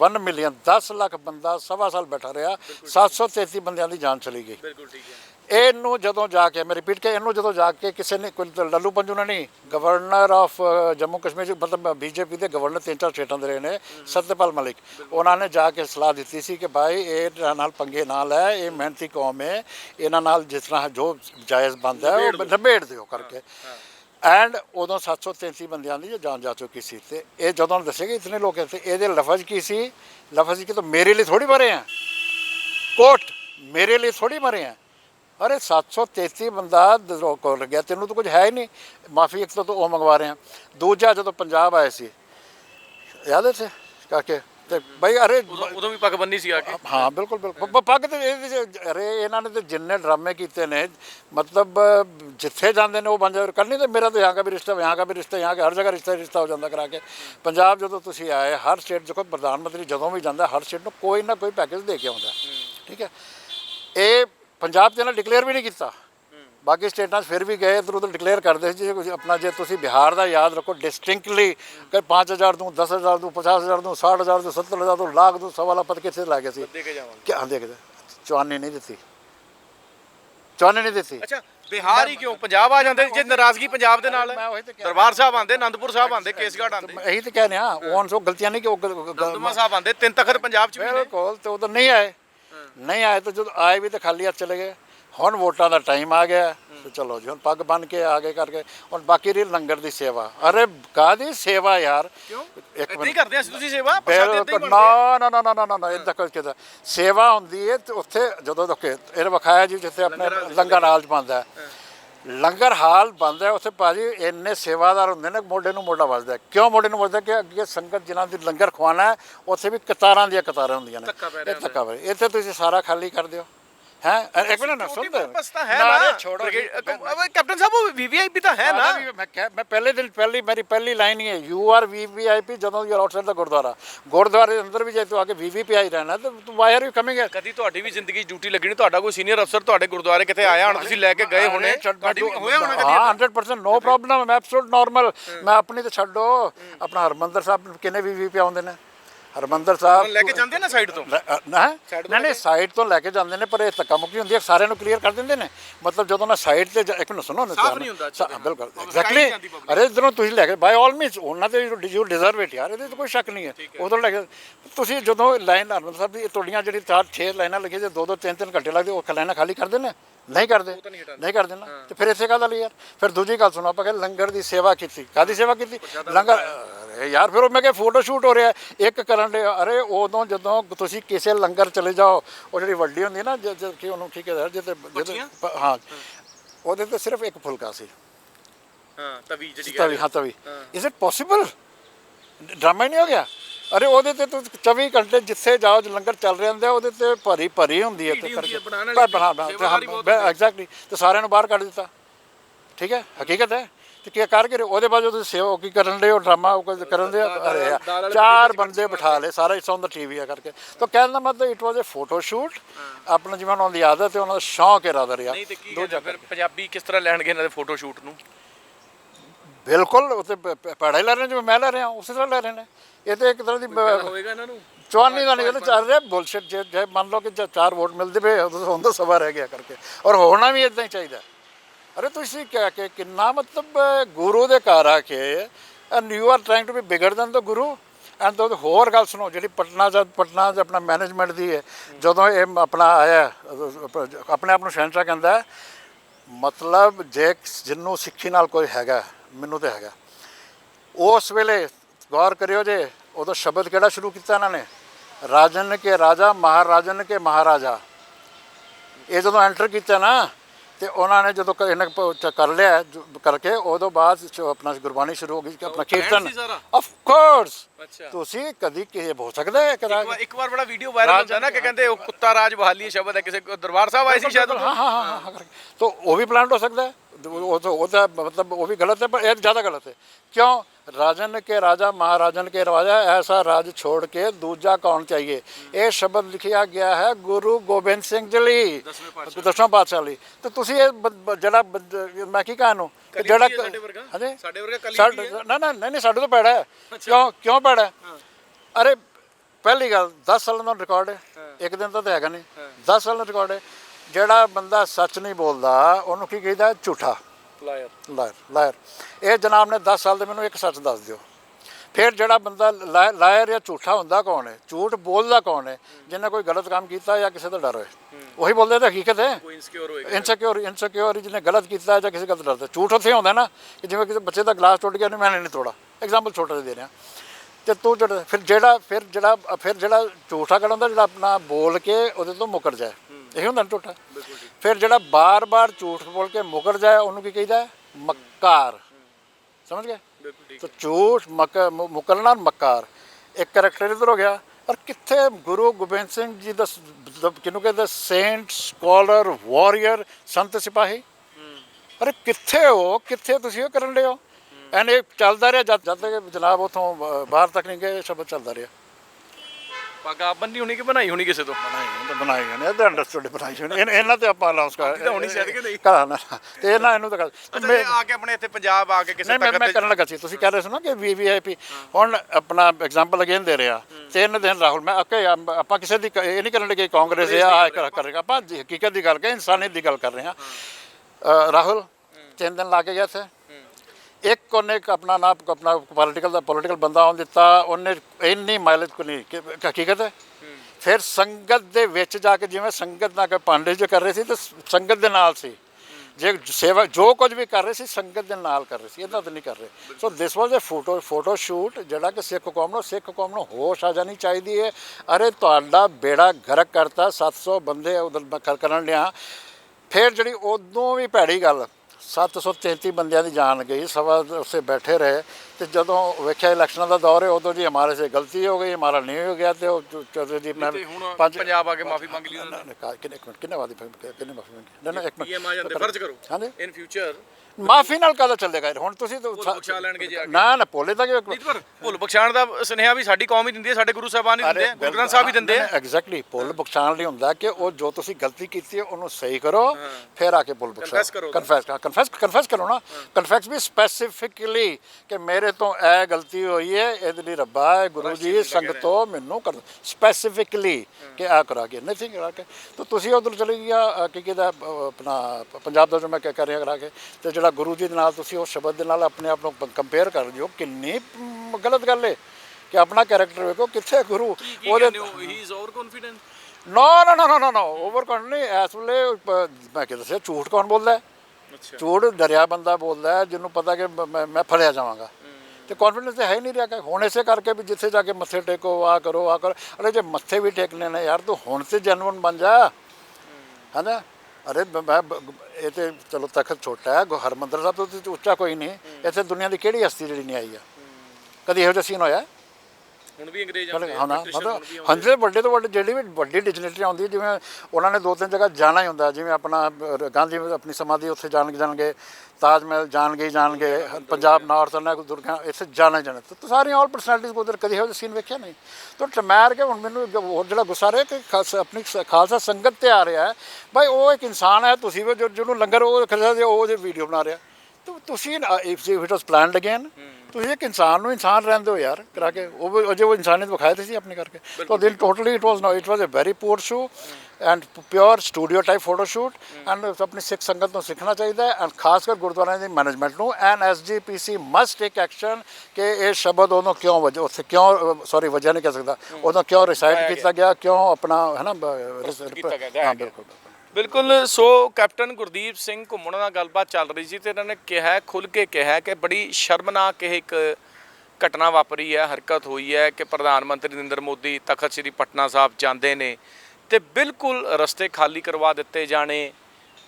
1 ਮਿਲੀਅਨ 10 ਲੱਖ ਬੰਦਾ ਸਵਾ ਸਾਲ ਬੈਠਾ ਰਿਹਾ 733 ਬੰਦਿਆਂ ਦੀ ਜਾਨ ਚਲੀ ਗਈ। ਬਿਲਕੁਲ ਠੀਕ ਹੈ। ਇਹਨੂੰ ਜਦੋਂ ਜਾ ਕੇ ਮੈਂ ਰਿਪੀਟ ਕਿ ਇਹਨੂੰ ਜਦੋਂ ਜਾ ਕੇ ਕਿਸੇ ਨੇ ਕੋਈ ਲੱਲੂ ਪੰਜੂ ਨੇ ਨਹੀਂ ਗਵਰਨਰ ਆਫ ਜੰਮੂ ਕਸ਼ਮੀਰ ਮਤਲਬ ਬੀਜੇਪੀ ਦੇ ਗਵਰਨਰ ਤਿੰਨ ਚਾਰ ਸਟੇਟਾਂ ਦੇ ਰਹੇ ਨੇ ਸਤਪਾਲ ਮਲਿਕ। ਉਹਨਾਂ ਨੇ ਜਾ ਕੇ ਸਲਾਹ ਦਿੱਤੀ ਸੀ ਕਿ ਭਾਈ ਇਹ ਨਾਲ ਪੰਗੇ ਨਾ ਲੈ ਇਹ ਮਿਹਨਤੀ ਕੌਮ ਹੈ ਇਹਨਾਂ ਨਾਲ ਜਿਸ ਤਰ੍ਹਾਂ ਜੋ ਜਾਇਜ਼ ਬੰਦਾ ਹੈ ਉਹ ਨਿਬੇੜ ਦਿਓ। ਕਰਕੇ। ਐਂਡ ਉਦੋਂ 733 ਬੰਦਿਆਂ ਦੀ ਜਾਨ ਜਾ ਚੁੱਕੀ ਸੀ ਤੇ ਇਹ ਜਦੋਂ ਦੱਸੇਗਾ ਇਤਨੇ ਲੋਕ ਇੱਥੇ ਇਹਦੇ ਲਫ਼ਜ਼ ਕੀ ਸੀ? ਲਫ਼ਜ਼ ਕੀ ਤਾਂ ਮੇਰੇ ਲਈ ਥੋੜੀ ਮਰੇ ਆ। ਕੋਟ ਮੇਰੇ ਲਈ ਥੋੜੀ ਮਰੇ ਆ। ਅਰੇ 733 ਬੰਦਾ ਦਰੋ ਕੋਲ ਲੱਗਿਆ ਤੈਨੂੰ ਤਾਂ ਕੁਝ ਹੈ ਹੀ ਨਹੀਂ। ਮਾਫੀ ਇੱਕ ਤਾਂ ਉਹ ਮੰਗਵਾ ਰਹੇ। ਆ ਦੂਜਾ ਜਦੋਂ ਪੰਜਾਬ ਆਏ ਸੀ ਯਾਦ ਹੈ ਤੇ ਕਾਕੇ ਤੇ ਬਈ ਅਰੇ ਉਦੋਂ ਵੀ ਪੱਗ ਬੰਨੀ ਸੀ ਆ ਕੇ। ਹਾਂ ਬਿਲਕੁਲ ਬਿਲਕੁਲ। ਪੱਗ ਤੇ ਇਹਦੇ ਅਰੇ ਇਹਨਾਂ ਨੇ ਤਾਂ ਜਿੰਨੇ ਡਰਾਮੇ ਕੀਤੇ ਨੇ ਮਤਲਬ ਜਿੱਥੇ ਜਾਂਦੇ ਨੇ ਉਹ ਬਣ ਜਾਂਦੇ ਨਹੀਂ ਤੇ ਮੇਰਾ ਤਾਂ ਯਹਾਂ ਦਾ ਵੀ ਰਿਸ਼ਤਾ ਯਹਾਂ ਦਾ ਵੀ ਰਿਸ਼ਤਾ ਯਹਾਂ ਦਾ ਹਰ ਜਗ੍ਹਾ ਰਿਸ਼ਤਾ ਰਿਸ਼ਤਾ ਹੋ ਜਾਂਦਾ ਕਰਾ ਕੇ। ਪੰਜਾਬ ਜਦੋਂ ਤੁਸੀਂ ਆਏ ਹਰ ਸਟੇਟ ਦੇਖੋ ਪ੍ਰਧਾਨ ਮੰਤਰੀ ਜਦੋਂ ਵੀ ਜਾਂਦਾ ਹਰ ਸਟੇਟ ਨੂੰ ਕੋਈ ਨਾ ਕੋਈ ਪੈਕੇਜ ਦੇ ਕੇ ਆਉਂਦਾ। ਠੀਕ ਹੈ? ਇਹ ਪੰਜਾਬ ਤੇ ਨਾ ਡਿਕਲੇਅਰ ਵੀ ਨਹੀਂ ਕੀਤਾ। ਬਾਕੀ ਸਟੇਟਾਂ 'ਚ ਫਿਰ ਵੀ ਗਏ ਇੱਧਰ ਉੱਧਰ ਡਿਕਲੇਅਰ ਕਰਦੇ ਸੀ ਜੇ ਕੁਝ ਆਪਣਾ ਜੇ ਤੁਸੀਂ ਬਿਹਾਰ ਦਾ ਯਾਦ ਰੱਖੋ ਡਿਸਟਿੰਕਟਲੀ ਕਿ 5000 ਤੋਂ 10000 ਤੋਂ 50000 ਤੋਂ 60000 ਤੋਂ 70000 ਤੋਂ ਲੱਖ ਤੋਂ ਸਵਾ ਲੱਖ ਪਤ ਕਿੱਥੇ ਲੈ ਗਏ ਸੀ। ਕਿਆ ਦੇਖਦੇ ਚੌਹਾਨੀ ਨਹੀਂ ਦਿੱਤੀ। ਚੌਹਾਨੀ ਨਹੀਂ ਦਿੱਤੀ। ਅੱਛਾ ਬਿਹਾਰ ਹੀ ਕਿਉਂ? ਪੰਜਾਬ ਆ ਜਾਂਦੇ ਜੇ ਨਾਰਾਜ਼ਗੀ ਪੰਜਾਬ ਦੇ ਨਾਲ ਹੈ ਕਹਿ ਦਰਬਾਰ ਸਾਹਿਬ ਆਂਦੇ ਆਨੰਦਪੁਰ ਸਾਹਿਬ ਆਂਦੇ ਕੇਸਗੜ੍ਹ ਆਂਦੇ। ਇਹੀ ਤੇ ਕਹਿੰਦੇ ਆ ਉਹ ਸੋ ਗਲਤੀਆਂ ਨਹੀਂ ਕਿ ਉਹ ਸਾਹਿਬ ਆਂਦੇ ਤਿੰਨ ਤਖਤ ਪੰਜਾਬ ਚ ਵੀ ਨੇ। ਬਿਲਕੁਲ ਤੇ ਉਧਰ ਨਹੀਂ ਆਏ। ਨਹੀਂ ਆਏ ਤਾਂ ਜਦੋਂ ਆਏ ਵੀ ਤਾਂ ਖਾਲੀ ਹੱਥ ਚਲੇ ਗਏ। ਹੁਣ ਵੋਟਾਂ ਦਾ ਟਾਈਮ ਆ ਗਿਆ। ਤੇ ਚਲੋ ਜੀ ਹੁਣ ਪੱਗ ਬੰਨ ਕੇ ਆਗੇ ਕਰਕੇ ਹੁਣ ਬਾਕੀ ਰਹੀ ਲੰਗਰ ਦੀ ਸੇਵਾ। ਅਰੇ ਕਾਦੀ ਸੇਵਾ ਯਾਰ? ਕਿਉਂ? ਇੱਕ ਹੀ ਕਰਦੇ ਆ ਤੁਸੀਂ ਸੇਵਾ? ਆ। ਨਾ ਨਾ ਨਾ ਨਾ ਨਾ ਨਾ ਇਦਾਂ ਕੁਝ ਕਿਦਾ ਸੇਵਾ ਹੁੰਦੀ ਹੈ ਤੇ ਉੱਥੇ ਜਦੋਂ ਰੁਕੇ ਇਹ ਵਿਖਾਇਆ ਜੀ ਜਿੱਥੇ ਆਪਣੇ ਲੰਗਰ ਹਾਲ ਚ ਬੰਦਾ ਲੰਗਰ ਹਾਲ ਬੰਦਾ ਉੱਥੇ ਭਾਜੀ ਇੰਨੇ ਸੇਵਾਦਾਰ ਹੁੰਦੇ ਨੇ ਮੋਢੇ ਨੂੰ ਮੋਢਾ ਵੱਜਦਾ ਕਿਉਂ ਮੋਢੇ ਨੂੰ ਵੱਜਦਾ ਕਿ ਅੱਗੇ ਸੰਗਤ ਜਿਨ੍ਹਾਂ ਦੀ ਲੰਗਰ ਖਵਾਉਣਾ ਹੈ ਉੱਥੇ ਵੀ ਕਤਾਰਾਂ ਦੀਆਂ ਕਤਾਰਾਂ ਹੁੰਦੀਆਂ ਨੇ। ਇਹ ਧੱਕਾ ਪੈ। ਇੱਥੇ ਤੁਸੀਂ ਸਾਰਾ ਖਾਲੀ ਕਰ ਦਿਓ। ਹੈ? ਇੱਕ ਮਿੰਟ ਨਾ ਸੁਣ ਪਰਪਸ ਤਾਂ ਹੈ ਨਾ। ਛੋੜੋ ਕੈਪਟਨ ਸਾਹਿਬ ਉਹ ਵੀਵੀਆਈਪੀ ਤਾਂ ਹੈ ਨਾ ਵੀ ਮੈਂ ਕਿਹਾ- ਮੈਂ ਪਹਿਲੇ ਦਿਨ ਪਹਿਲੀ ਮੇਰੀ ਪਹਿਲੀ ਲਾਈਨ ਹੀ ਹੈ ਯੂ ਆਰ ਵੀਵੀਆਈਪੀ ਜਦੋਂ you are outside the gurdwara. ਗੁਰਦੁਆਰੇ ਦੇ ਅੰਦਰ ਵੀ ਜੇ ਤੂੰ ਆ ਕੇ ਵੀਵੀਪੀਆਈ ਰਹਿਣਾ ਤਾਂ ਤੂੰ ਵਾਈ ਆਰ ਯੂ ਕਮਿੰਗ ਕਦੀ ਤੁਹਾਡੀ ਵੀ ਜ਼ਿੰਦਗੀ ਡਿਊਟੀ ਲੱਗਣੀ ਤੁਹਾਡਾ ਕੋਈ ਸੀਨੀਅਰ ਅਫਸਰ ਤੁਹਾਡੇ ਗੁਰਦੁਆਰੇ ਕਿਤੇ ਆਇਆ ਹੁਣ ਤੁਸੀਂ ਲੈ ਕੇ ਗਏ ਹੋਣੇ? ਤੁਹਾਡੀ ਵੀ ਹੋਇਆ ਹੋਣਾ ਕਦੀ ਹਾਂ 100% ਨੋ ਪ੍ਰੋਬਲਮ ਮੈਂ ਐਬਸੋਲੂਟ ਨਾਰਮਲ ਮੈਂ ਆਪਣੀ ਤੇ ਛੱਡੋ। ਆਪਣਾ ਹਰਮੰਦਰ ਸਾਹਿਬ ਕਿੰਨੇ ਵੀਵੀਪੀ ਆਉਂਦੇ ਨੇ? ਹਰਮੰਦਰ ਸਾਹਿਬ ਲੈ ਕੇ ਜਾਂਦੇ ਨਾ ਸਾਈਡ ਤੋਂ? ਅ, ਨਾ? ਨਹੀਂ ਸਾਈਡ ਤੋਂ ਲੈ ਕੇ ਜਾਂਦੇ ਨੇ ਪਰ ਇਹ ਧੱਕਾ ਮੁੱਕੀ ਹੁੰਦੀ ਹੈ ਸਾਰਿਆਂ ਨੂੰ ਕਲੀਅਰ ਕਰ ਦਿੰਦੇ ਨੇ। ਮਤਲਬ ਜਦੋਂ ਮੈਂ ਸਾਈਡ ਤੇ ਇੱਕ ਮਿੰਟ ਸੁਣੋ ਨਾ ਬਿਲਕੁਲ। ਐਗਜ਼ੈਕਟਲੀ। ਅਰੇ ਇਧਰੋਂ ਤੁਸੀਂ ਲੈ ਕੇ ਬਾਈ ਆਲ ਮੀਨਸ ਉਹਨਾਂ ਤੇ ਯੂ ਡਿਜ਼ਰਵ ਇਟ ਯਾਰ ਇਹਦੇ 'ਚ ਕੋਈ ਸ਼ੱਕ ਨਹੀਂ ਹੈ। ਉਦੋਂ ਲੈ ਕੇ ਤੁਸੀਂ ਜਦੋਂ ਲਾਈਨ ਹਰਮੰਦਰ ਸਾਹਿਬ ਦੀ ਤੁਹਾਡੀਆਂ ਜਿਹੜੀ ਚਾਰ ਛੇ ਲਾਈਨਾਂ ਲੱਗੀਆਂ ਜੇ ਦੋ ਦੋ ਤਿੰਨ ਤਿੰਨ ਘੰਟੇ ਲੱਗਦੇ ਉਹ ਲਾਈਨਾਂ ਖਾਲੀ ਕਰਦੇ ਨੇ? ਨਹੀਂ ਕਰਦੇ। ਨਹੀਂ ਕਰਦੇ ਨਾ। ਤੇ ਫਿਰ ਇੱਥੇ ਕਾਹਦਾ ਲਈ ਯਾਰ। ਫਿਰ ਦੂਜੀ ਗੱਲ ਸੁਣੋ ਆਪਾਂ ਕਿ ਲੰਗਰ ਦੀ ਸੇਵਾ ਕੀਤੀ। ਕਾਦੀ ਸੇਵਾ ਕੀਤੀ? ਲੰਗਰ ਯਾਰ ਫਿਰ ਉਹ ਮੈਂ ਕਿਹਾ ਫੋਟੋ ਸ਼ੂਟ ਹੋ ਰਿਹਾ। ਇੱਕ ਕਰਨ ਦੇ ਅਰੇ ਉਦੋਂ ਜਦੋਂ ਤੁਸੀਂ ਕਿਸੇ ਲੰਗਰ ਚਲੇ ਜਾਓ ਉਹ ਜਿਹੜੀ ਵੱਡੀ ਹੁੰਦੀ ਨਾ ਜਦ ਕਿ ਉਹਨੂੰ ਠੀਕ ਹੈ ਜਿਹਦੇ ਹਾਂ। ਉਹਦੇ ਤੇ ਸਿਰਫ ਇੱਕ ਫੁਲਕਾ ਸੀ। ਹਾਂ ਤਵੀ ਜਿਹੜੀ ਤਵੀ ਹਾਂ ਤਵੀ। ਇਜ਼ ਇਟ ਪੋਸੀਬਲ ਡਰਾਮਾ ਨਹੀਂ ਹੋ ਗਿਆ? ਅਰੇ ਉਹਦੇ ਤੇ ਤੂੰ 24 ਘੰਟੇ ਜਿੱਥੇ ਜਾਓ ਜੋ ਲੰਗਰ ਚੱਲ ਰਿਹਾ ਹੁੰਦਾ ਉਹਦੇ ਤੇ ਭਰੀ ਭਰੀ ਹੁੰਦੀ ਹੈ ਤੇ ਸੇਵਾਦਾਰੀ ਬਹੁਤ ਹਾਂ। ਐਗਜ਼ੈਕਟਲੀ ਤੇ ਸਾਰਿਆਂ ਨੂੰ ਬਾਹਰ ਕੱਢ ਦਿੱਤਾ। ਠੀਕ ਹੈ? ਹਕੀਕਤ ਹੈ? ਤੇ ਕੀ ਕਰ ਕੇ ਉਹਦੇ ਬਾਅਦ ਜਦੋਂ ਸੇਵਾ ਕੀ ਕਰਨ ਦੇ ਉਹ ਡਰਾਮਾ ਉਹ ਕਰਨ ਦੇ ਅਰੇ ਚਾਰ ਬੰਦੇ ਬਿਠਾ ਲਏ ਸਾਰਾ ਔਨ ਦਾ ਟੀਵੀ ਆ ਕਰਕੇ। ਤਾਂ ਕਹਿਣ ਦਾ ਮਤਲਬ it was a photo shoot ਆਪਣਾ ਜਿਵੇਂ ਉਹਨਾਂ ਦੀ ਆਦਤ ਹੈ ਉਹਨਾਂ ਦਾ ਸ਼ੌਕ ਹੈ ਰਾਦਰ ਯਾਰ। ਨਹੀਂ ਤੇ ਕੀ ਕਹਿੰਦੇ ਫਿਰ ਪੰਜਾਬੀ ਕਿਸ ਤਰ੍ਹਾਂ ਲੈਣਗੇ ਇਹਨਾਂ ਦੇ ਫੋਟੋ ਸ਼ੂਟ ਨੂੰ? ਬਿਲਕੁਲ ਉਹ ਤੇ ਪੜਾ ਹੀ ਲੈ ਰਹੇ ਜਿਵੇਂ ਮੈਂ ਲੈ ਰਿਹਾ ਉਸੇ ਤਰ੍ਹਾਂ ਲੈ ਰਹੇ ਨੇ। ਇਹ ਤੇ ਇੱਕ ਤਰ੍ਹਾਂ ਦੀ ਹੋਏਗਾ ਇਹਨਾਂ ਨੂੰ? ਚੌਹਾਨੀ ਦਾ ਨਹੀਂ ਤਾਂ ਚੱਲ ਰਿਹਾ ਬੁਲਸ਼ਿਟ ਜੇ ਜੇ ਮੰਨ ਲਓ ਕਿ ਜੇ ਚਾਰ ਵੋਟ ਮਿਲਦੇ ਪਏ ਉਦੋਂ ਤਾਂ ਹੁੰਦਾ ਸਵਾ ਰਹਿ ਗਿਆ ਕਰਕੇ। ਔਰ ਹੋਣਾ ਵੀ ਇਦਾਂ ਹੀ ਚਾਹੀਦਾ। ਅਰੇ ਤੁਸੀਂ ਕਹਿ ਕੇ ਕਿੰਨਾ ਮਤਲਬ ਗੁਰੂ ਦੇ ਘਰ ਆ ਕੇ and you are trying to be bigger than the Guru and ਉਹ ਹੋਰ ਗੱਲ ਸੁਣੋ ਜਿਹੜੀ ਪਟਨਾ ਦਾ ਪਟਨਾ ਦਾ ਆਪਣਾ ਮੈਨੇਜਮੈਂਟ ਦੀ ਹੈ ਜਦੋਂ ਇਹ ਆਪਣਾ ਆਇਆ ਆਪਣੇ ਆਪ ਨੂੰ ਸ਼ਹਿਨਸ਼ਾਹ ਕਹਿੰਦਾ ਮਤਲਬ ਜੇ ਜਿੰਨੂੰ ਸਿੱਖੀ ਨਾਲ ਕੋਈ ਹੈਗਾ ਮੈਨੂੰ ਤੇ ਹੈਗਾ। ਉਸ ਵੇਲੇ ਗੌਰ ਕਰਿਓ ਜੇ ਉਦੋਂ ਸ਼ਬਦ ਕਿਹੜਾ ਸ਼ੁਰੂ ਕੀਤਾ ਇਹਨਾਂ ਨੇ? ਰਾਜਨ ਕੇ ਰਾਜਾ ਮਹਾਰਾਜਨ ਕੇ ਮਹਾਰਾਜਾ। ਇਹ ਜਦੋਂ ਐਂਟਰ ਕੀਤਾ ਨਾ ਤੇ ਉਹਨਾਂ ਨੇ ਜਦੋਂ ਇਹਨਾਂ ਕਰ ਲਿਆ ਕਰਕੇ ਉਦੋਂ ਬਾਅਦ ਆਪਣਾ ਗੁਰਬਾਣੀ ਸ਼ੁਰੂ ਹੋ ਗਈ ਕਿ ਆਪਣਾ ਕੀਰਤਨ। ਆਫ ਕੋਰਸ ਤੁਸੀਂ ਕਦੀ ਕਿ ਹੋ ਸਕਦਾ ਹੈ ਕਰਾ ਇੱਕ ਵਾਰ ਬੜਾ ਵੀਡੀਓ ਵਾਇਰਲ ਹੁੰਦਾ ਨਾ ਕਿ ਕਹਿੰਦੇ ਉਹ ਕੁੱਤਾ ਰਾਜ ਬਹਾਲੀ ਸ਼ਬਦ ਹੈ ਕਿਸੇ ਦਰਬਾਰ ਸਾਹਿਬ ਆਏ ਸੀ ਸ਼ਾਇਦ ਹਾਂ ਹਾਂ ਹਾਂ ਤਾਂ ਉਹ ਵੀ ਪਲਾਨ ਹੋ ਸਕਦਾ ਹੈ? ਉਹ ਤਾਂ ਉਹ ਤਾਂ मतलब वो भी गलत है पर ये ज़्यादा गलत है क्यों राजन ਕੇ ਰਾਜਾ महाराजन के राजा ऐसा राज छोड़ के दूजा कौन चाहिए ये शब्द लिखिया गया है गुरु गोबिंद ਸਿੰਘ ਜੀ ਲਈ। ਦਸਵਾਂ ਪਾਤਸ਼ਾਹ ਲਈ। ਤੇ ਤੁਸੀਂ ਇਹ ਜਿਹੜਾ ਮੈਂ ਕੀ ਕਹਾਨੂੰ ਨੂੰ ਜਿਹੜਾ ਸਾਡੇ ਵਰਗਾ? ਨਾ ਨਾ ਨਹੀਂ ਨਹੀਂ ਸਾਡੇ ਤੋਂ ਪੈੜਾ ਹੈ। ਕਿਉਂ ਕਿਉਂ ਪੈੜਾ ਹੈ? ਅਰੇ ਪਹਿਲੀ ਗੱਲ 10 ਸਾਲਾਂ ਦਾ ਰਿਕਾਰਡ ਹੈ। ਇੱਕ ਦਿਨ ਤਾਂ ਤਾਂ ਹੈਗਾ ਨਹੀਂ। 10 ਸਾਲਾਂ ਦਾ ਰਿਕਾਰਡ ਹੈ। ਜਿਹੜਾ ਬੰਦਾ ਸੱਚ ਨਹੀਂ ਬੋਲਦਾ ਉਹਨੂੰ ਕੀ ਕਹਿੰਦਾ? ਝੂਠਾ। ਲਾਇਰ। Liar liar. ਇਹ ਜਨਾਬ ਨੇ 10 ਸਾਲ ਦੇ ਮੈਨੂੰ ਇੱਕ ਸੱਚ ਦੱਸ ਦਿਓ। ਫਿਰ ਜਿਹੜਾ ਬੰਦਾ ਲਾਇਰ ਜਾਂ ਝੂਠਾ ਹੁੰਦਾ ਕੌਣ ਹੈ? ਝੂਠ ਬੋਲਦਾ ਕੌਣ ਹੈ? ਜਿਹਨੇ ਕੋਈ ਗਲਤ ਕੰਮ ਕੀਤਾ ਜਾਂ ਕਿਸੇ ਦਾ ਡਰ ਹੋਏ। ਉਹੀ ਬੋਲਦੇ ਤਾਂ ਹਕੀਕਤ ਹੈ। ਕੋਈ ਇਨਸਿਕਿਉਰ ਹੋਏਗਾ। ਇਨਸਿਕਿਉਰ ਇਨਸਿਕਿਉਰ ਜਿਹਨੇ ਗਲਤ ਕੀਤਾ ਜਾਂ ਕਿਸੇ ਗਲਤ ਡਰਦਾ ਝੂਠ ਉੱਥੇ ਹੁੰਦਾ ਨਾ ਕਿ ਜਿਵੇਂ ਕਿਸੇ ਬੱਚੇ ਦਾ ਗਲਾਸ ਟੁੱਟ ਗਿਆ ਨਹੀਂ ਮੈਂ ਨਹੀਂ ਤੋੜਾ ਐਗਜ਼ਾਮਪਲ ਛੋਟਾ ਜਿਹਾ ਦੇ ਰਿਹਾ। ਤੇ ਤੂੰ ਜਿਹੜਾ ਫਿਰ ਜਿਹੜਾ ਫਿਰ ਜਿਹੜਾ ਫਿਰ ਜਿਹੜਾ ਝੂਠਾ ਹੁੰਦਾ ਜਿਹੜਾ ਆਪਣਾ ਬੋਲ ਕੇ ਉਹਦੇ ਤੋਂ ਮੁਕਰ ਜਾਏ। ਇਹ ਹੁੰਦਾ ਝੂਠਾ ਫਿਰ ਜਿਹੜਾ ਬਾਰ-ਬਾਰ ਝੂਠ ਬੋਲ ਕੇ ਮੁਕਰ ਜਾਏ ਉਹਨੂੰ ਕੀ ਕਹਿੰਦਾ ਹੈ? ਮੱਕਾਰ। ਸਮਝ ਗਏ? ਤਾਂ ਝੂਠ ਮੁਕਰਨਾ ਮੱਕਾਰ। ਇੱਕ ਕਰੈਕਟਰ ਇਧਰ ਹੋ ਗਿਆ। ਔਰ ਕਿੱਥੇ ਗੁਰੂ ਗੋਬਿੰਦ ਸਿੰਘ ਜੀ ਦਾ ਦ- ਕਿਹਨੂੰ ਕਹਿੰਦੇ? ਸੇਂਟ ਸਕਾਲਰ ਵਾਰੀਅਰ ਸੰਤ ਸਿਪਾਹੀ? ਅਰੇ ਕਿੱਥੇ ਹੋ? ਕਿੱਥੇ ਤੁਸੀਂ ਉਹ ਕਰਨ ਲਿਓ ਐਨੇ ਚੱਲਦਾ ਰਿਹਾ ਜਦ ਜਦ ਤੱਕ ਜਨਾਬ ਉਥੋਂ ਬਾਹਰ ਤੱਕ ਨਹੀਂ ਗਏ ਸ਼ਬਦ ਚੱਲਦਾ ਰਿਹਾ। ਪੱਗ ਆਪ ਬੰਨੀ ਹੋਣੀ ਕਿ ਬਣਾਈ ਹੋਣੀ ਕਿਸੇ ਤੋਂ? ਬਣਾਈ ਤਾਂ ਬਣਾਈ ਹੋਣੀ ਇਹਦੇ ਅੰਡਰਸਟੂਡ ਬਣਾਈ ਹੋਣੀ ਇਹਨਾਂ- ਇਹਨਾਂ ਤੇ ਆਪਾਂ ਅਨਾਉਂਸ ਕਰ ਤਾਂ ਹੋਣੀ ਸ਼ਾਇਦ ਕਿ ਨਹੀਂ? ਕਰਾਣਾ ਤੇ ਇਹਨਾਂ ਇਹਨੂੰ ਤਾਂ ਕਰ ਅੱਛਾ ਆ ਕੇ ਆਪਣੇ ਇੱਥੇ ਪੰਜਾਬ ਆ ਕੇ ਕਿਸੇ ਨਹੀਂ ਮੈਂ ਕਰਨ ਲੱਗਾ ਸੀ। ਤੁਸੀਂ ਕਹਿ ਰਹੇ ਸੀ ਨਾ ਕਿ ਵੀਵੀਆਈਪੀ ਹੁਣ ਆਪਣਾ ਐਗਜ਼ਾਮਪਲ ਅਗੇਨ ਦੇ ਰਿਹਾ। ਤਿੰਨ ਦਿਨ ਰਾਹੁਲ ਮੈਂ ਓਕੇ ਆਪਾਂ ਕਿਸੇ ਦੀ ਕ- ਇਹ ਨਹੀਂ ਕਰਨ ਲੱਗੇ ਕਾਂਗਰਸ ਇਹ ਆ ਕਰ- ਕਰੇਗਾ। ਆਪਾਂ ਜੀ ਹਕੀਕਤ ਦੀ ਗੱਲ ਕਰ ਇਨਸਾਨੀਅਤ ਦੀ ਗੱਲ ਕਰ ਰਹੇ ਹਾਂ। ਅ, ਰਾਹੁਲ ਤਿੰਨ ਦਿਨ ਲਾ ਕੇ ਗਿਆ ਇੱਥੇ। ਇੱਕ ਉਹਨੇ ਆਪਣਾ ਨਾ ਆਪਣਾ ਪੋਲੀਟੀਕਲ ਦਾ ਪੋਲੀਟੀਕਲ ਬੰਦਾ ਉਹਨ ਦਿੱਤਾ ਉਹਨੇ ਇੰਨੀ ਮਾਈਲੇਜ ਕੋ ਨਹੀਂ ਕਿ- ਹਕੀਕਤ ਹੈ। ਫਿਰ ਸੰਗਤ ਦੇ ਵਿੱਚ ਜਾ ਕੇ ਜਿਵੇਂ ਸੰਗਤ ਨਾਲ ਕੇ ਪਾਂਡੇ ਜੋ ਕਰ ਰਹੇ ਸੀ ਤੇ ਸੰਗਤ ਦੇ ਨਾਲ ਸੀ। ਜੇ ਸੇਵਾ ਜੋ ਕੁਝ ਵੀ ਕਰ ਰਹੇ ਸੀ ਸੰਗਤ ਦੇ ਨਾਲ ਕਰ ਰਹੇ ਸੀ ਇਹਨਾਂ ਤਾਂ ਨਹੀਂ ਕਰ ਰਹੇ। So this was a photo photo shoot ਜਿਹੜਾ ਕਿ ਸਿੱਖ ਕੌਮ ਨੂੰ ਸਿੱਖ ਕੌਮ ਨੂੰ ਹੋਸ਼ ਆ ਜਾਣੀ ਚਾਹੀਦੀ ਹੈ ਅਰੇ ਤੁਹਾਡਾ ਬੇੜਾ ਗਰਕ ਕਰਤਾ 700 ਬੰਦੇ ਉਧਰ ਕਰਨ ਲਿਆ ਫਿਰ ਜਿਹੜੀ ਉਦੋਂ ਵੀ ਭੈੜੀ ਗੱਲ 733 ਬੰਦਿਆਂ ਦੀ ਜਾਨ ਗਈ ਸਵਾ ਉਸੇ ਬੈਠੇ ਰਹੇ ਤੇ ਜਦੋਂ ਵੇਖਿਆ ਇਲੈਕਸ਼ਨਾਂ ਦਾ ਦੌਰ ਹੈ ਉਦੋਂ ਜੀ ਹਮਾਰੇ ਸੇ ਗਲਤੀ ਹੋ ਗਈ ਹਮਾਰਾ ਨਹੀਂ ਹੋ ਗਿਆ ਤੇ ਉਹ ਜੋ- ਚੌਧਰੀ ਜੀ ਮੈਂ ਤੇ ਹੁਣ ਪੰਜਾਬ ਆ ਕੇ ਮਾਫੀ ਮੰਗ ਲਈ ਉਹਨਾਂ ਨੇ ਕਿੰਨੇ ਇੱਕ ਮਿੰਟ ਕਿੰਨੇ ਵਾਦੀ ਕਿੰਨੇ ਮਾਫੀ ਮੰਗੀ? ਨਾ ਨਾ ਇੱਕ ਮਿੰਟ ਪੀਐਮ ਆ ਜਾਂਦੇ ਫਰਜ਼ ਕਰੋ। ਹਾਂਜੀ? ਇਨ ਫਿਊਚਰ ਮਾਫੀ ਨਾਲ ਕਦਾ ਚੱਲੇਗਾ ਇਹ? ਹੁਣ ਤੁਸੀਂ ਤਾਂ ਬਖਸ਼ਾ ਲੈਣਗੇ ਜੀ ਆ ਕੇ। ਨਾ ਨਾ ਪੋਲੇ ਤਾਂ ਕਿ ਨਹੀਂ ਪਰ ਭੁੱਲ ਬਖਸ਼ਾਣ ਦਾ ਸੁਨੇਹਾ ਵੀ ਸਾਡੀ ਕੌਮ ਹੀ ਦਿੰਦੀ ਹੈ ਸਾਡੇ ਗੁਰੂ ਸਾਹਿਬਾਨ ਹੀ ਦਿੰਦੇ ਆ ਗੁਰੂ ਗ੍ਰੰਥ ਸਾਹਿਬ ਹੀ ਦਿੰਦੇ ਆ। ਐਗਜ਼ੈਕਟਲੀ ਪੁੱਲ ਬਖਸ਼ਾਣ ਲਈ ਹੁੰਦਾ ਕਿ ਉਹ ਜੋ ਤੁਸੀਂ ਗਲਤੀ ਕੀਤੀ ਹੈ ਉਹਨੂੰ ਸਹੀ ਕਰੋ ਫਿਰ ਆ ਕੇ ਪੁੱਲ ਬਖਸ਼ਾਓ। Confess ਕਰੋ। ਕਨਫੈਸ ਕਨਫੈਸ ਕਨਫੈਸ ਕਰੋ ਨਾ। ਕਨਫੈਸ ਵੀ ਸਪੈਸੀਫਿਕਲੀ ਕਿ ਮੇਰੇ ਤੋਂ ਇਹ ਗਲਤੀ ਹੋਈ ਹੈ ਇਹਦੇ ਲਈ ਰੱਬਾ ਹੈ ਗੁਰੂ ਜੀ ਸੰਗਤੋ ਮੈਨੂੰ ਕਰ ਸਪੈਸੀਫਿਕਲੀ ਕਿ ਆ ਕਰਾ ਕੇ ਨਹੀਂ ਕਰਾ ਕੇ। ਤਾਂ ਤੁਸੀਂ ਉਧਰ ਚਲੇ ਗਿਆ ਕੀ ਕਿਹਦਾ ਆਪਣਾ ਪ- ਪੰਜਾਬ ਦਾ ਜੋ ਮੈਂ ਕਹਿ ਕਰ ਰਿਹਾ ਕਰਾ ਕੇ ਤੇ ਜਿਹੜਾ ਗੁਰੂ ਜੀ ਦੇ ਨਾਲ ਤੁਸੀਂ ਉਸ ਸ਼ਬਦ ਦੇ ਨਾਲ ਆਪਣੇ ਆਪ ਨੂੰ ਕੰਪੇਅਰ ਕਰ ਦਿਓ ਕਿੰਨੀ ਮ, ਗਲਤ ਗੱਲ ਹੈ ਕਿ ਆਪਣਾ ਕੈਰੈਕਟਰ ਵੇਖੋ ਕਿੱਥੇ ਗੁਰੂ ਉਹਦੇ ਹੀ? Is overconfident no no no no no no over ਨਹੀਂ ਇਸ ਵੇਲੇ ਮੈਂ ਕਿਹਾ ਦੱਸਿਆ ਝੂਠ ਕੌਣ ਬੋਲਦਾ ਹੈ? ਅੱਛਾ। ਝੂਠ ਡਰਿਆ ਬੰਦਾ ਬੋਲਦਾ ਹੈ ਜਿਹਨੂੰ ਪਤਾ ਕਿ ਮ- ਮੈਂ ਮੈਂ ਫੜਿਆ ਜਾਵਾਂਗਾ। ਤੇ ਕੌਨਫੀਡੈਂਸ ਤੇ ਹੈ ਹੀ ਨਹੀਂ ਰਿਹਾ ਕਿ ਹੁਣ ਇਸੇ ਕਰਕੇ ਵੀ ਜਿੱਥੇ ਜਾ ਕੇ ਮੱਥੇ ਟੇਕੋ ਆ ਕਰੋ ਆ ਕਰੋ ਅਰੇ ਜੇ ਮੱਥੇ ਵੀ ਟੇਕਨੇ ਨੇ ਯਾਰ ਤੂੰ ਹੁਣ ਤੇ ਜੈਨੂਨ ਬਣ ਜਾ। ਹੈਨਾ ਅਰੇ ਮੈਂ ਇਹ ਤੇ ਚਲੋ ਤਖਤ ਛੋਟਾ ਹੈ ਹਰਿਮੰਦਰ ਸਾਹਿਬ ਤੇ ਉੱਚਾ ਕੋਈ ਨਹੀਂ। ਇੱਥੇ ਦੁਨੀਆ ਦੀ ਕਿਹੜੀ ਹਸਤੀ ਜਿਹੜੀ ਨਹੀਂ ਆਈ ਆ? ਕਦੀ ਇਹੋ ਜਿਹਾ ਸੀਨ ਹੋਇਆ? ਹੁਣ ਵੀ ਅੰਗਰੇਜ਼ ਆਉਂਦੇ ਆ, British ਮਤਲਬ ਹੁਣ ਵੀ ਆਉਂਦੇ ਹਾਂਜੀ ਵੱਡੇ ਤੋਂ ਵੱਡੇ ਜਿਹੜੀ ਵੀ ਵੱਡੀ ਡਿਜਨਿਟੀ ਆਉਂਦੀ ਹੈ, ਜਿਵੇਂ ਉਹਨਾਂ ਨੇ ਦੋ ਤਿੰਨ ਜਗ੍ਹਾ ਜਾਣਾ ਹੀ ਹੁੰਦਾ ਜਿਵੇਂ ਆਪਣਾ ਅਹ, ਗਾਂਧੀ ਆਪਣੀ ਸਮਾਧੀ ਉੱਥੇ ਜਾਣਗੇ ਜਾਣਗੇ ਤਾਜ ਮਹਿਲ ਜਾਣਗੇ ਹੀ ਜਾਣਗੇ ਪੰਜਾਬ ਨਾਰਥ ਦੁਰਗਾ ਇੱਥੇ ਜਾਣਾ ਹੀ ਜਾਣਾ। ਤਾਂ ਸਾਰੀਆਂ ਆਲ ਪਰਸਨੈਲਿਟੀਜ਼ ਉਧਰ ਕਦੀ ਇਹੋ ਜਿਹਾ ਸੀਨ ਵੇਖਿਆ ਨਹੀਂ। ਤਾਂ ਟਮੈਰ ਕੇ ਹੁਣ ਮੈਨੂੰ ਇੱਕ ਹੋਰ ਜਿਹੜਾ ਗੁੱਸਾ ਰਿਹਾ ਕਿ ਆਪਣੀ ਸ- ਖਾਲਸਾ ਸੰਗਤ ਤੇ ਆ ਰਿਹਾ ਹੈ। ਭਾਈ ਉਹ ਇੱਕ ਇਨਸਾਨ ਹੈ ਤੁਸੀਂ ਵੀ ਜੋ- ਜਿਹਨੂੰ ਲੰਗਰ ਉਹ ਦੇ ਉਹ ਉਹਦੀ ਵੀਡੀਓ ਬਣਾ ਰਿਹਾ। ਤਾਂ ਤੁਸੀਂ if it was planned again ਤੁਸੀਂ ਇੱਕ ਇਨਸਾਨ ਨੂੰ ਇਨਸਾਨ ਰਹਿੰਦੇ ਹੋ ਯਾਰ ਕਰਾ ਕੇ ਉਹ ਵੀ- ਉਹ ਇਨਸਾਨੀਅਤ ਵਿਖਾਏ ਤੁਸੀਂ ਆਪਣੇ ਕਰਕੇ ਤਾਂ ਦਿਨ totally it was no it was a very poor show and pure studio type photo shoot and ਆਪਣੀ ਸਿੱਖ ਸੰਗਤ ਨੂੰ ਸਿੱਖਣਾ ਚਾਹੀਦਾ ਐਂਡ ਖਾਸ ਕਰ ਗੁਰਦੁਆਰਿਆਂ ਦੀ ਮੈਨੇਜਮੈਂਟ ਨੂੰ and SGPC must take action ਕਿ ਇਹ ਸ਼ਬਦ ਉਹਨੂੰ ਕਿਉਂ ਵਜ੍ਹਾ ਉੱਥੇ ਕਿਉਂ ਸੌਰੀ ਵਜ੍ਹਾ ਨਹੀਂ ਕਹਿ ਸਕਦਾ ਉਹਨੂੰ ਕਿਉਂ ਰਿਸਾਈਟ ਕੀਤਾ ਗਿਆ ਕਿਉਂ ਆਪਣਾ ਹੈ ਨਾ ਕੀਤਾ ਗਿਆ, ਹਾਂ। ਬਿਲਕੁਲ ਬਿਲਕੁਲ। ਸੋ ਕੈਪਟਨ ਗੁਰਦੀਪ ਸਿੰਘ ਘੁੰਮਣ ਨਾਲ ਗੱਲਬਾਤ ਚੱਲ ਰਹੀ ਸੀ ਤੇ ਇਹਨਾਂ ਨੇ ਕਿਹਾ, ਖੁੱਲ ਕੇ ਕਿਹਾ ਕਿ ਬੜੀ ਸ਼ਰਮਨਾਕ ਇਹ ਇੱਕ ਘਟਨਾ ਵਾਪਰੀ ਹੈ, ਹਰਕਤ ਹੋਈ ਹੈ ਕਿ ਪ੍ਰਧਾਨ ਮੰਤਰੀ ਨਰਿੰਦਰ ਮੋਦੀ ਤਖਤ ਸ੍ਰੀ ਪਟਨਾ ਸਾਹਿਬ ਜਾਂਦੇ ਨੇ ਤੇ ਬਿਲਕੁਲ ਰਸਤੇ ਖਾਲੀ ਕਰਵਾ ਦਿੱਤੇ ਜਾਣੇ,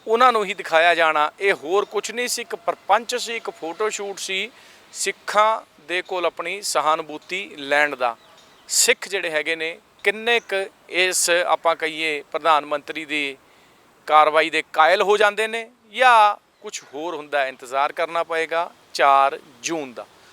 ਉਹਨਾਂ ਨੂੰ ਹੀ ਦਿਖਾਇਆ ਜਾਣਾ ਇਹ ਹੋਰ ਕੁਝ ਨਹੀਂ ਸੀ, ਇੱਕ ਪਰਪੰਚ ਸੀ, ਇੱਕ ਫੋਟੋ ਸ਼ੂਟ ਸੀ, ਸਿੱਖਾਂ ਦੇ ਕੋਲ ਆਪਣੀ ਸਹਾਨੁਭੂਤੀ ਲੈਣ ਦਾ ਸਿੱਖ ਜਿਹੜੇ ਹੈਗੇ ਨੇ, ਕਿੰਨੇ ਕੁ ਇਸ ਆਪਾਂ ਕਹੀਏ ਪ੍ਰਧਾਨ ਮੰਤਰੀ ਦੀ ਕਾਰਵਾਈ ਦੇ ਕਾਇਲ ਹੋ ਜਾਂਦੇ ਨੇ ਜਾਂ ਕੁਝ ਹੋਰ ਹੁੰਦਾ ਇੰਤਜ਼ਾਰ ਕਰਨਾ ਪਏਗਾ 4 ਜੂਨ ਦਾ।